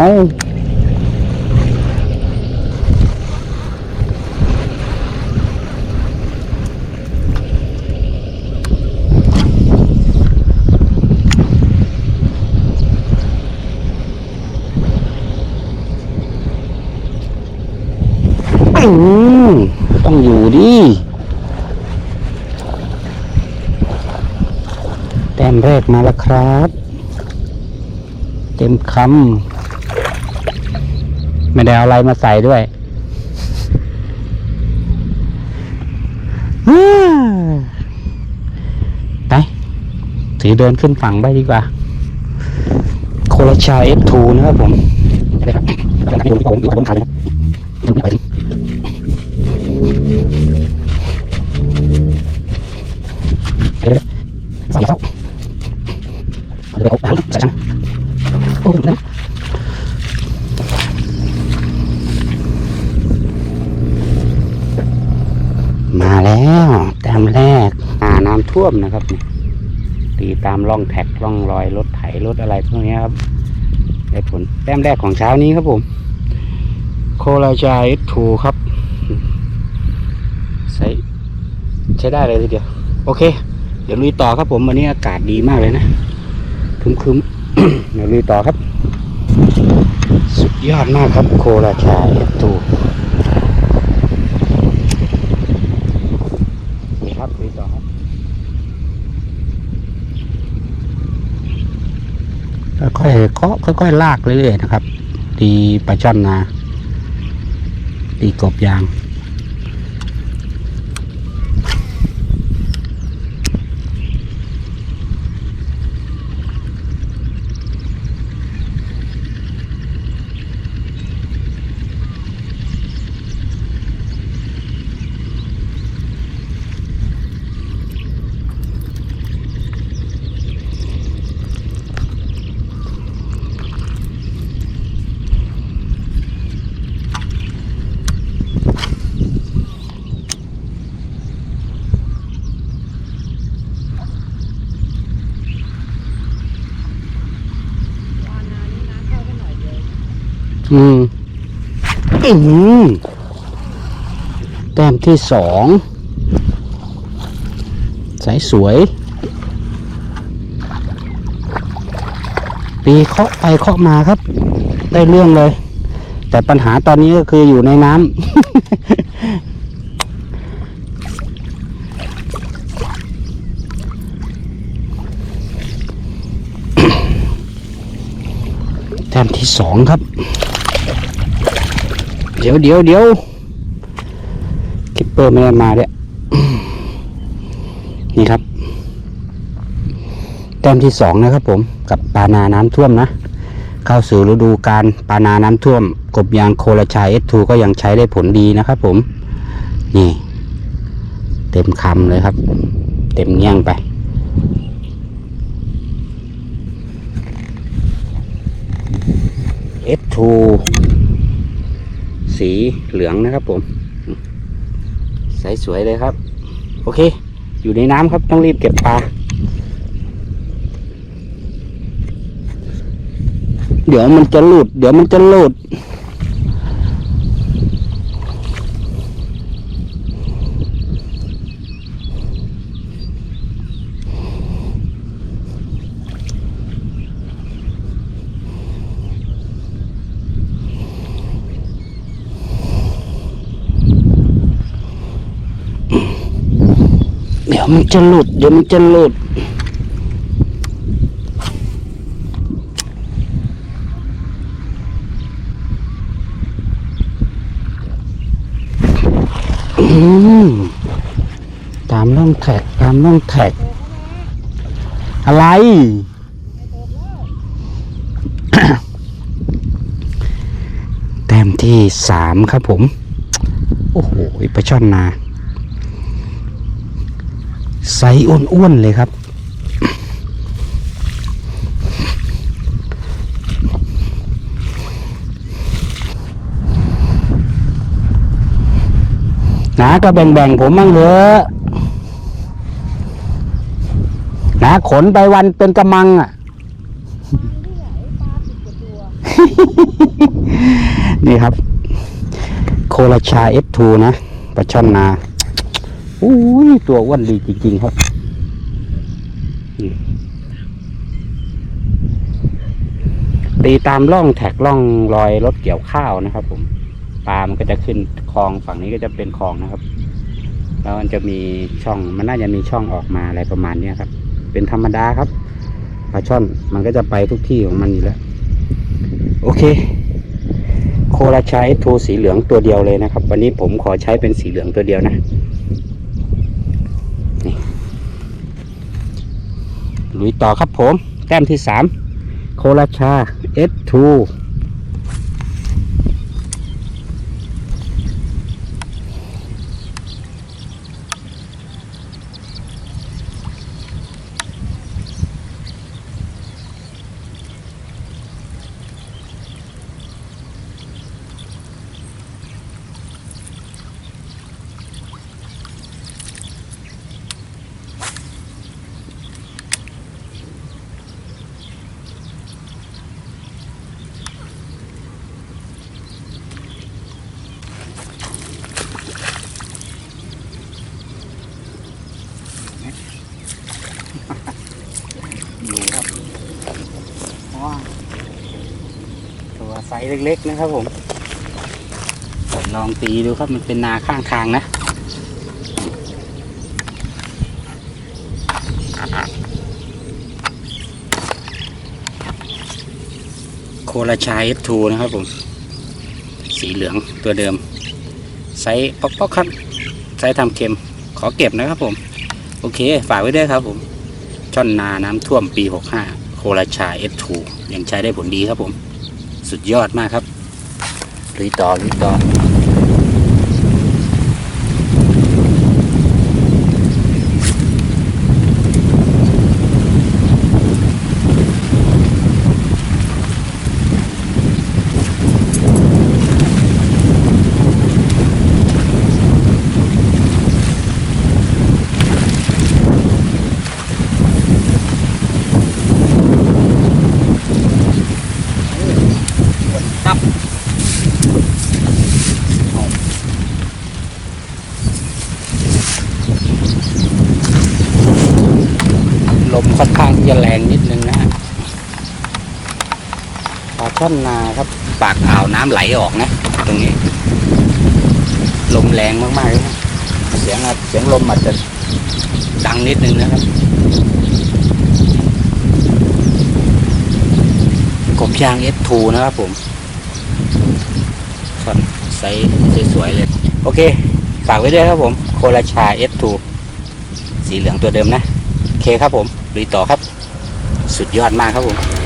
อืมต้องอยู่ดิแต้มแรกมาแล้วครับ เต็มคำ ไม่ได้เอาอะไรมาใส่ด้วยไปถือเดินขึ้นฝั่งไปดีกว่า โคลาชา F2 นะครับผมนะครับกำลังให้ผมขายนะไปถึงไปเลยใส่เข้าเอาเดี๋ยวเอาใส่ช่างโอ้ยนะ มาแล้วแต้มแรกอ่าน้ำ ท่วมนะครับตีตามร่องแท็กร่องรอยรถไถรถอะไรพวกนี้ครับได้ผลแต้มแรกของเช้านี้ครับผม โคลาจาเอทูครับ ใช้ใช้ได้เลยทีเดียว โอเค เดี๋ยวลุยต่อครับผม วันนี้อากาศดีมากเลยนะคึมๆเดี๋ยวลุยต่อครับ สุดยอดมากครับ โคลาชาเอทู นี่ครับลุยต่อ ค่อยเคาะค่อยๆลากเรื่อยๆนะครับตีปลาช่อนนาตีกบยาง อืมอืมแต้มที่สองสายสวยตีเคาะไปเคาะมาครับ ได้เรื่องเลย แต่ปัญหาตอนนี้ก็คืออยู่ในน้ำแต้มที่สองครับ เดี๋ยวเดี๋ยวเดี๋ยวคิปเปอร์ไม่ได้มาเนี่ยนี่ครับ แต้มที่สองนะครับผมกับปานาน้ำท่วมนะ เข้าสู่ฤดูการปานาน้ำท่วม กบยางโคลชายเอสทูก็ยังใช้ได้ผลดีนะครับผมนี่ เต็มคำเลยครับ เต็มเงี้ยงไป F2 สี สีเหลืองนะครับผมใสสวยเลยครับ โอเค อยู่ในน้ำครับต้องรีบเก็บปลาเดี๋ยวมันจะหลุด เดี๋ยวมันจะหลุด มันจะหลุด เดี๋ยวมันจะหลุด ตามร่องแท็ก ตามร่องแท็ก อะไร แต้มที่สามครับผม โอ้โหปลาช่อนนา ไซส์อ้วนๆเลยครับนาก็แบ่งๆผมมั่งเถอะนาขนไปวันเป็นกระมังอะ นี่ครับ โคราชา F2 นะปลาช่อนนา อุ้ยตัวอ้วนดีจริง ๆ ครับดีตีตามร่องแท็กร่องรอยรถเกี่ยวข้าวนะครับ ผมปลามันก็จะขึ้นคลองฝั่งนี้ก็จะเป็นคลองนะครับ แล้วมันจะมีช่องมันน่าจะมีช่องออกมาอะไรประมาณเนี้ยครับ เป็นธรรมดาครับปลาช่อนมันก็จะไปทุกที่ของมันอยู่แล้ว โอเค โคราชาเอทูสีเหลืองตัวเดียวเลยนะครับ วันนี้ผมขอใช้เป็นสีเหลืองตัวเดียวนะ ลุยต่อครับผม แต้มที่สามโคราชา S2 ไซส์เล็ก ๆ นะครับผมลองตีดูครับมันเป็นนาข้างทางนะโคราชา F2 นะครับผม สีเหลืองตัวเดิม ไซส์ป๊อกๆครับ ไซส์ทำเค็ม ขอเก็บนะครับผม โอเค ฝากไว้ด้วยครับผม ช่อนนาน้ำท่วมปี 65 โคราชา F2 ยังใช้ได้ผลดีครับผม สุดยอดมากครับลุยต่อลุยต่อ มค่อนข้างที่จะแรงนิดนึงนะฮะปลาช่อนนาครับ ปากอ่าวน้ำไหลออกนะ ตรงนี้ ลมแรงมากๆเลยนะเสียงเสียงลมอาจจะดังนิดนึงนะครับกบยาง S2 นะครับผมส่วนไซส์สวยๆเลย โอเค ฝากไว้ด้วยครับผม โคราชา S2 สีเหลืองตัวเดิมนะ โอเคครับผม ลุยต่อครับ สุดยอดมากครับผม